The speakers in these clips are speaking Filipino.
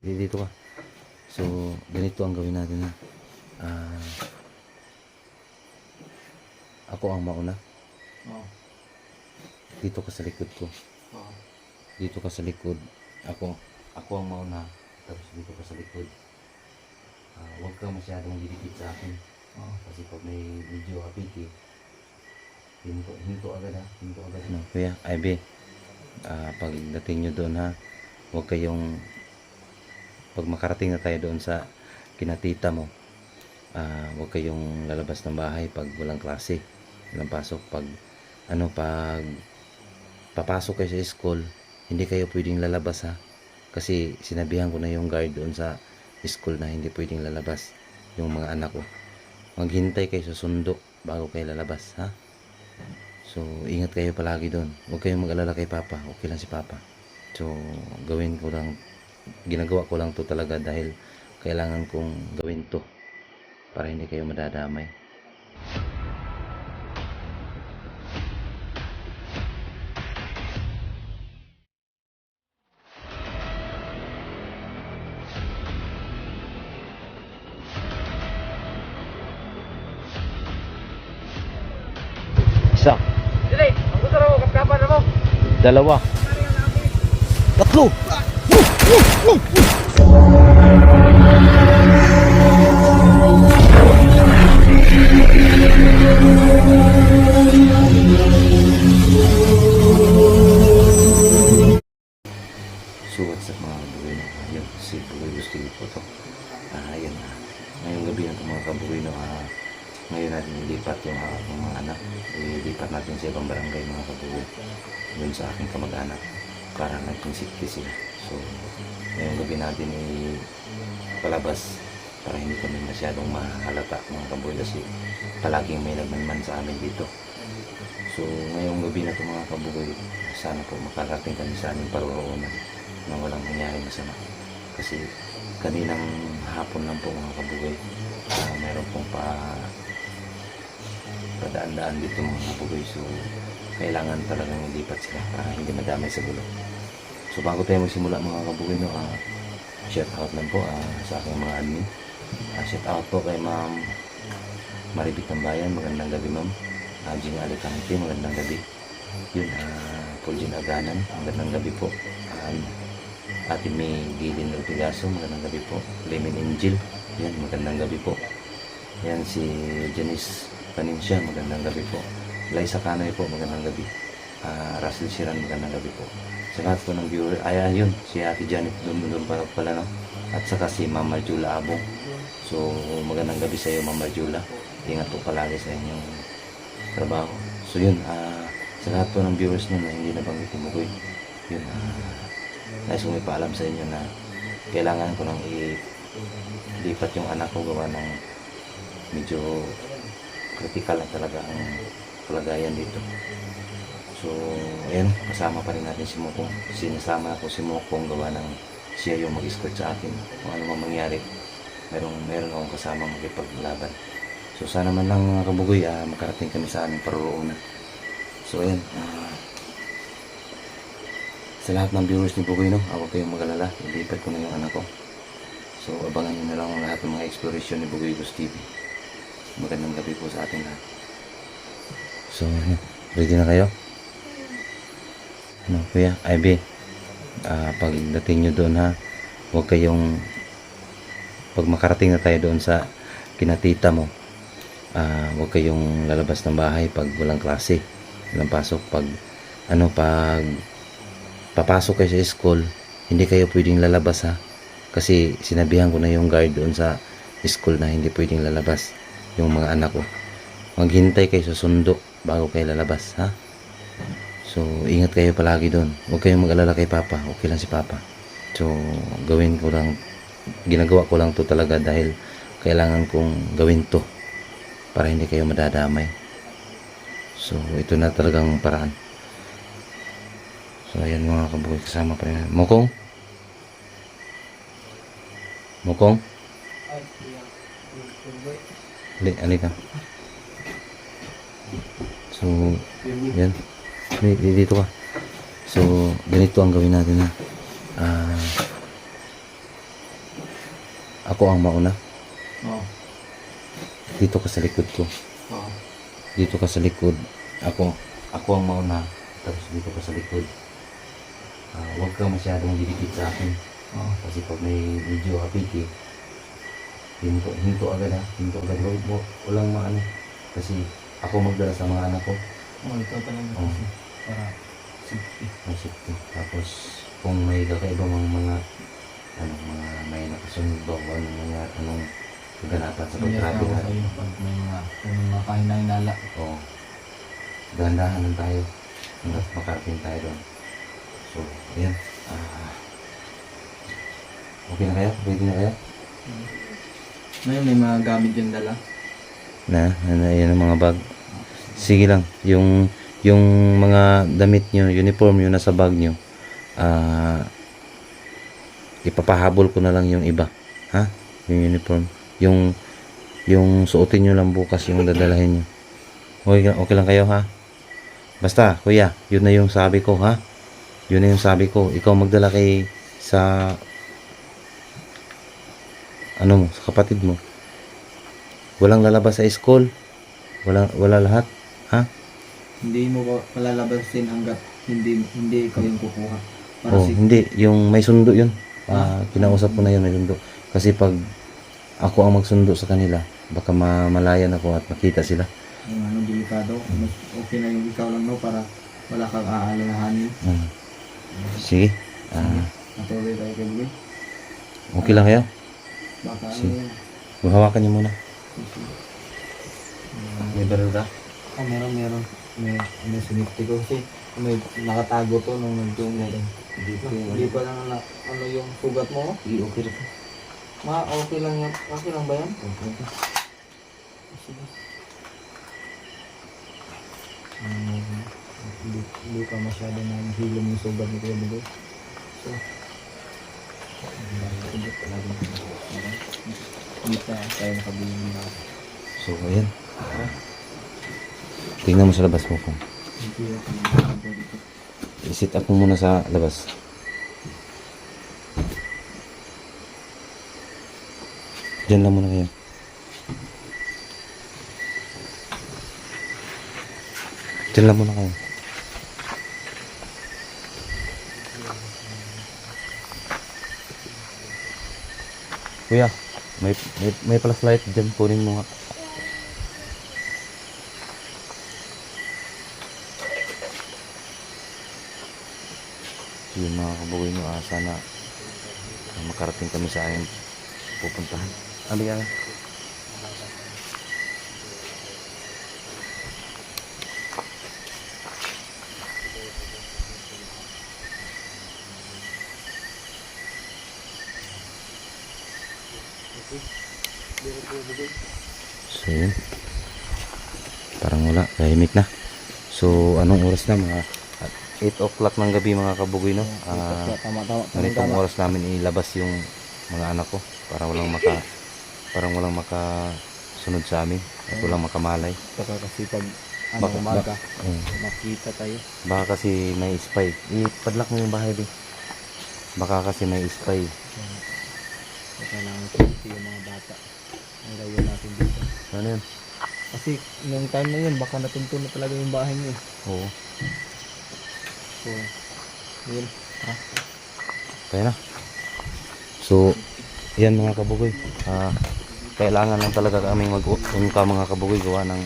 Di- Dito ka. So, ganito ang gawin natin ha. Ah, ako ang mauna. Oo. Dito ka sa likod ko. Oo. Dito ka sa likod. Ako. Ako ang mauna. Tapos dito ka sa likod. Ah, huwag ka masyadong didikit sa akin. Oo. Kasi pag may medyo hapiki, hinto, hinto agad ha. Hinto agad. No, kuya, Ivy. Ah, pagdating nyo doon ha, huwag kayong pag makarating na tayo doon sa kinatita mo, ah, huwag kayong lalabas ng bahay pag walang klase, walang pasok. Pag ano, pag papasok kayo sa school, hindi kayo pwedeng lalabas ha. Kasi sinabihan ko na yung guard doon sa school na hindi pwedeng lalabas yung mga anak ko. Maghintay kayo sa sundo bago kayo lalabas ha. So, ingat kayo palagi doon. Huwag kayong mag-alala kay Papa. Okay lang si Papa. So, gawin ko lang, ginagawa ko lang to talaga dahil kailangan kong gawin to para hindi kayo madadamay. Isa, Dili, ang gusto raw mo. dalawa, tatlo. So what's up mga kabugoy no? Ayun, si Bugoy gusto po. Ah, ayun na. Ngayong gabi na ito mga kabugoy no. Ah, ngayon natin ilipat yung aking mga anak. Ilipat natin sa ibang barangay mga kabugoy. Doon sa aking kamag-anak. Para naging safety sila. So, ngayong gabi natin palabas para hindi kami masyadong mahalata mga kabugoy kasi palaging may nagmanman sa amin dito. So, ngayong gabi na ito mga kabugoy, sana po makarating kami sa aming paruroonan na walang nangyari masama. Kasi kaninang hapon lang po mga kabugoy, ah, meron pong pa padaan-daan dito mga kabugoy. So, kailangan talagang ilipat sila para hindi madamay sa gulo. So, bago tayo magsimula mga kabugoy, no, ah, shout out lang po ah, sa aking mga admin. Ah, shout out po kay ma'am Maribit ng Bayan, magandang gabi ma'am. Uh, Jing Alicante, magandang gabi. Yun, uh, Paulgin Aganan, magandang gabi po. Um, Ate May Gilin Ortigaso, magandang gabi po. Lemon Angel, yan, magandang gabi po. Yan si Janice Paninsya, magandang gabi po. Liza Canoy po, magandang gabi. Uh, Russell Siran, magandang gabi po. Sa lahat po ng viewer, ay ayun, si Ate Janet doon pala, pala no? At saka si Mama Jula Abong. So, magandang gabi sa iyo, Mama Jula. Ingat po palagi sa inyong trabaho. So, yun, ah, sa lahat po ng viewers nyo na hindi nabanggit ni Mugoy, yun, ah, nais kong ipaalam sa inyo na kailangan ko nang i-lipat yung anak ko gawa ng medyo critical na talaga ang kalagayan dito. So, ayun, kasama pa rin natin si Mokong. Sinasama ko si Mokong gawa ng siya yung mag-escort sa akin. Kung ano man mangyari, merong, meron akong kasama magipaglaban. So, sana man lang mga kabugoy, ah, makarating kami sa aming paruroonan. So, ayun, ah, sa lahat ng viewers ni Bugoy, no, ako kayong mag-alala, ilipat ko na yung anak ko. So, abangan nyo na lang ang lahat ng mga exploration ni Bugoy Gus TV. Magandang gabi po sa ating lahat. So, ready na kayo? Ano, kuya, Ivy, ah, pagdating nyo doon ha, huwag kayong, pag makarating na tayo doon sa kinatita mo, ah, huwag kayong lalabas ng bahay pag walang klase, walang pasok. Pag, ano, pag papasok kayo sa school, hindi kayo pwedeng lalabas ha. Kasi sinabihan ko na yung guard doon sa school na hindi pwedeng lalabas yung mga anak ko. Maghintay kayo sa sundo bago kayo lalabas ha. So, ingat kayo palagi doon. Huwag kayong mag-alala kay Papa. Okay lang si Papa. So, gawin ko lang, ginagawa ko lang to talaga dahil kailangan kong gawin to para hindi kayo madadamay. So, ito na talagang paraan. So, ayan mga kabuhay, kasama pa rin. Iya. Tuloy. Hindi, alika. So, yan. Di- di- Dito ka. So, ganito ang gawin natin ha. Ah, ako ang mauna. Oo. Dito ka sa likod ko. Oo. Dito ka sa likod. Ako, ako ang mauna. Tapos dito ka sa likod. Ah, huwag ka masyadong didikit sa akin. Oo. Kasi pag may medyo hapiki, hinto, hinto agad ha. Hinto agad. Huwag mo, walang maano. Kasi ako magdala sa mga anak ko. Oo, ito talaga Oo. kasi. Para safety. Masipti. Tapos kung may kakaibang mga, mga ano, mga may nakasunod o ano, mga anong kaganapan sa ako ha. sa'yo pag may mga, kung may mga kahinay-nala. Oo. Dahan-dahan lang tayo. Hanggat makarating tayo doon. So, ayan. Ah, okay na kayo? Ready na kayo? Ngayon may mga gamit yung dala. Na, ano, ayan ang mga bag. Sige lang. Yung, yung mga damit nyo, uniform nyo nasa bag nyo, ah, ipapahabol ko na lang yung iba. Ha? Yung uniform. Yung, yung suotin nyo lang bukas yung dadalahin nyo. Okay, okay lang kayo ha? Basta, kuya, yun na yung sabi ko ha? Yun na yung sabi ko. Ikaw magdala kay sa ano mo, sa kapatid mo. Walang lalabas sa school. Wala, wala lahat. Ha? Hindi mo ko malalabasin hanggat hindi hindi ikaw yung kukuha. Para Oh, si hindi. Yung may sundo yun. Ah, kinausap ko na yun, may sundo. Kasi pag ako ang magsundo sa kanila, baka ma- malayan ako at makita sila. yung ano delikado. Mas okay na yung ikaw lang no para wala kang aalalahanin. Hmm. Sige. Ah, Natuloy tayo kay Boy. okay lang kayo? Baka ano Sige. yun. Hawakan niyo muna. May baril ka? Ah, meron, meron. May, may sinipti ko kasi may nakatago to nung nagtungo. Hindi Hindi pa lang na, ano yung sugat mo. Hindi, okay rin. Ma, okay lang yan. Okay lang ba yan? Sige. Ano, hindi, hindi pa masyado na hilom yung sugat ni Kuya Bugoy. So, hindi pa tayo nakabili ng So, ayan. Tingnan mo sa labas mo kung. I-sit up muna sa labas. Diyan lang muna kayo. Diyan lang muna kayo. Kuya, may, may, may flashlight dyan. Kunin mo nga. Yun mga kabugoy mo, ah, sana ah, makarating kami sa aming pupuntahan. Ano yan? So yun. Parang wala, tahimik na. So anong oras na mga 8 o'clock ng gabi mga kabugoy no? Ah, ganitong oras namin ilabas yung mga anak ko para walang maka parang walang maka sunod sa amin at walang makamalay. Saka kasi pag ano, Baka- umaga, Mm. makita tayo. Baka kasi may spy. Ipadlock mo yung bahay, be. Baka kasi may spy. So, kailangan safety yung mga bata. Ang layo natin dito. Ano yun? Kasi nung time na yun, baka natunto na talaga yung bahay niyo. Oo. So, yun. Ha? Kaya na. So, yan mga kabugoy. Ah, kailangan lang talaga kaming mag-unka mga kabugoy gawa ng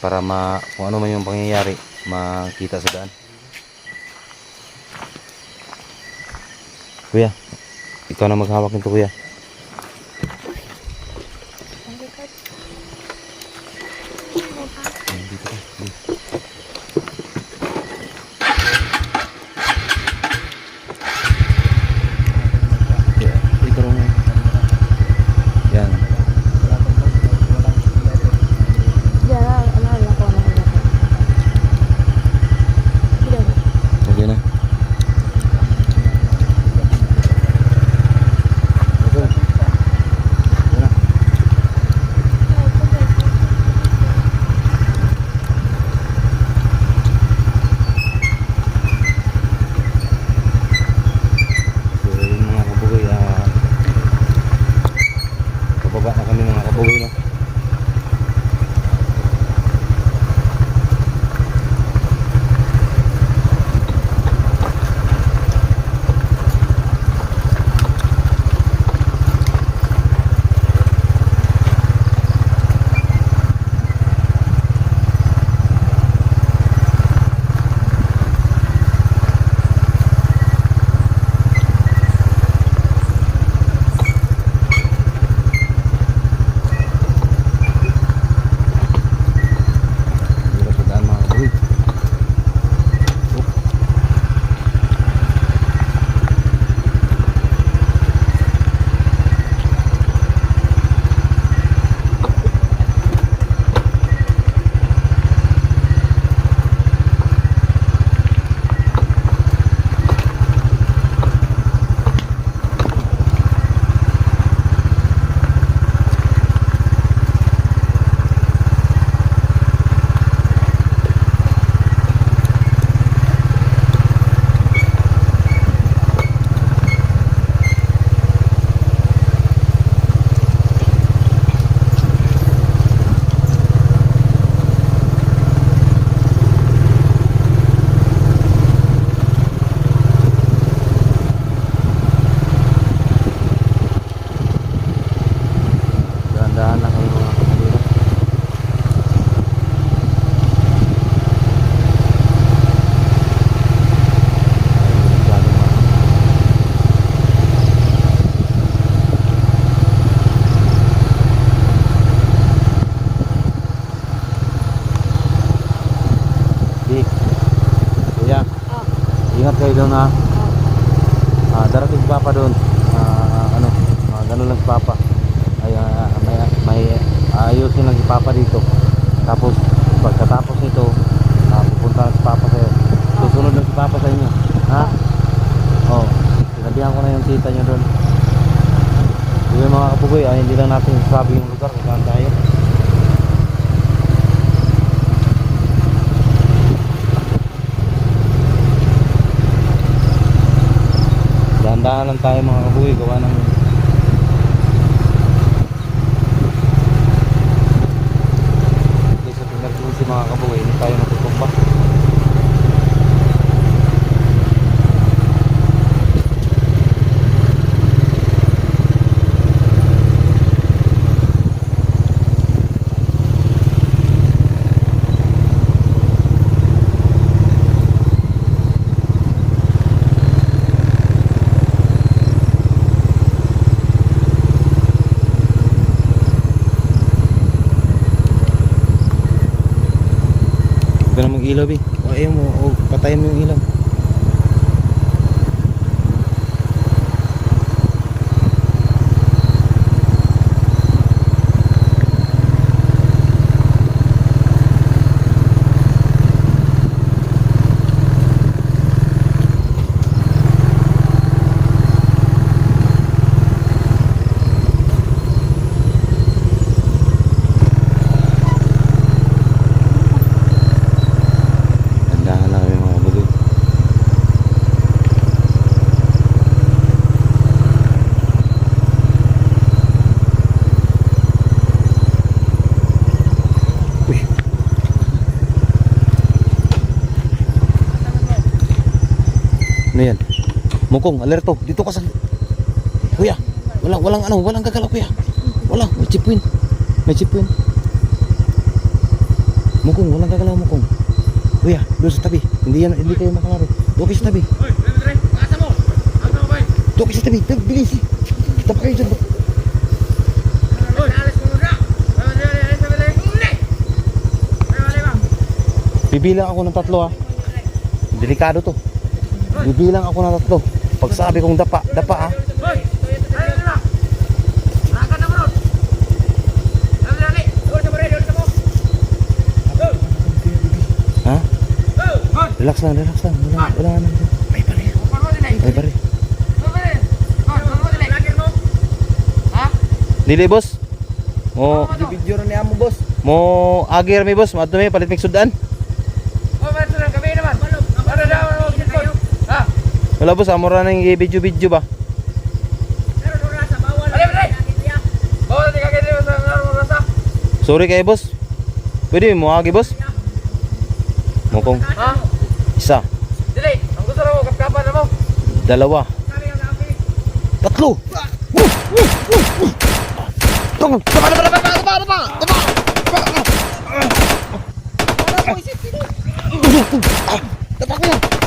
para ma kung ano man yung pangyayari makita sa daan. Kuya, ikaw na maghawak nito kuya. Papa sa inyo. Ha? Oh, sinabihan ko na yung tita nyo doon. Yung mga kapugoy, ah, hindi lang natin sabi yung lugar kung saan tayo. Dahan-dahan lang tayo mga kabuhi gawa ng mga kabuhi hindi tayo matutumba Huwag ka na mag-ilaw eh o ayaw mo o patayin mo yung ilaw Dahan lang kami mga kabuhi Uy. Ano yan? Mukong, alerto. Dito ka sa... Kuya, walang, walang ano, walang gagalaw kuya. Wala, may chipwin. May chipwin. Mukong, walang gagalaw mukong. Kuya, doon sa tabi. Hindi yan, hindi kayo makalaro. Doon kayo sa tabi. Doon kayo sa tabi. Tabi, Bilis. Kita pa kayo dyan. Bibilang ako ng tatlo ha. Delikado to. Bibilang ako ng tatlo. Pag sabi kong dapa, dapa ha. Ha? Relax lang, relax lang. Wala, wala na. May pare. May pare. Dili boss. Mo Video na niya mo boss. mo agir mi boss, mi palit mig sudan. Wala boss, amo ra nang video video ba? Sorry kay boss. Pwede mo agi boss? Mukong isa, dalawa, tatlo. Tunggu, tapa, tapa, tapa, tapa, tapa, tapa. Tapa ko na. Oh, tapa,